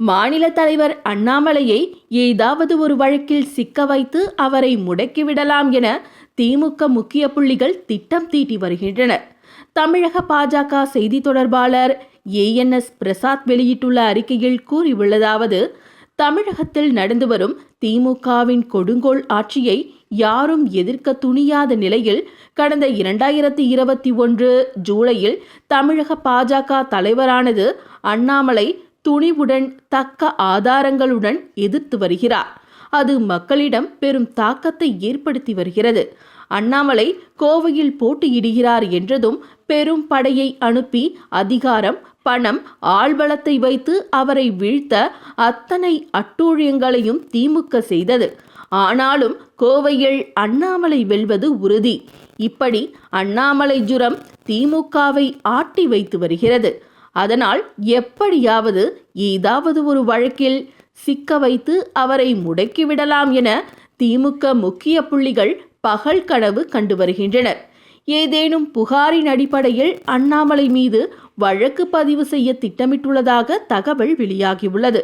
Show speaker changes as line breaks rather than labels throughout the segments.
மாநில தலைவர் அண்ணாமலையை ஏதாவது ஒரு வழக்கில் சிக்க வைத்து அவரை முடக்கிவிடலாம் என திமுக முக்கிய புள்ளிகள் திட்டம் தீட்டி வருகின்றனர். தமிழக பாஜக செய்தி தொடர்பாளர் ஏஎன்எஸ் பிரசாத் வெளியிட்டுள்ள அறிக்கையில் கூறியுள்ளதாவது தமிழகத்தில் நடந்து வரும் திமுகவின் கொடுங்கோல் ஆட்சியை யாரும் எதிர்க்க துணியாத நிலையில் கடந்த இரண்டாயிரத்தி இருபத்தி ஒன்று ஜூலையில் தமிழக பாஜக தலைவரானது அண்ணாமலை துணிவுடன் தக்க ஆதாரங்களுடன் எதிர்த்து வருகிறார். அது மக்களிடம் பெரும் தாக்கத்தை ஏற்படுத்தி வருகிறது. அண்ணாமலை கோவையில் போட்டியிடுகிறார் என்றதும் பெரும் படையை அனுப்பி அதிகாரம் பணம் ஆள்பலத்தை வைத்து அவரை வீழ்த்த அத்தனை அட்டூழியங்களையும் திமுக செய்தது. ஆனாலும் கோவையில் அண்ணாமலை வெல்வது உறுதி. இப்படி அண்ணாமலை ஜுரம் திமுகவை ஆட்டி வைத்து வருகிறது. அதனால் எப்படியாவது ஏதாவது ஒரு வழக்கில் சிக்க வைத்து அவரை முடக்கிவிடலாம் என திமுக முக்கிய புள்ளிகள் பகல் கனவு கண்டு வருகின்றனர். ஏதேனும் புகாரின் அடிப்படையில் அண்ணாமலை மீது வழக்கு பதிவு செய்ய திட்டமிட்டுள்ளதாக தகவல் வெளியாகியுள்ளது.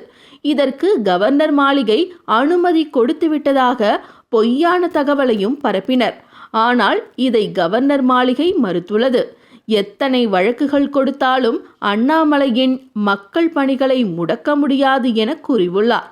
இதற்கு கவர்னர் மாளிகை அனுமதி கொடுத்துவிட்டதாக பொய்யான தகவலையும் பரப்பினர். ஆனால் இதை கவர்னர் மாளிகை மறுத்துள்ளது. எத்தனை வழக்குகள் கொடுத்தாலும் அண்ணாமலையின் மக்கள் பணிகளை முடக்க முடியாது என கூறியுள்ளார்.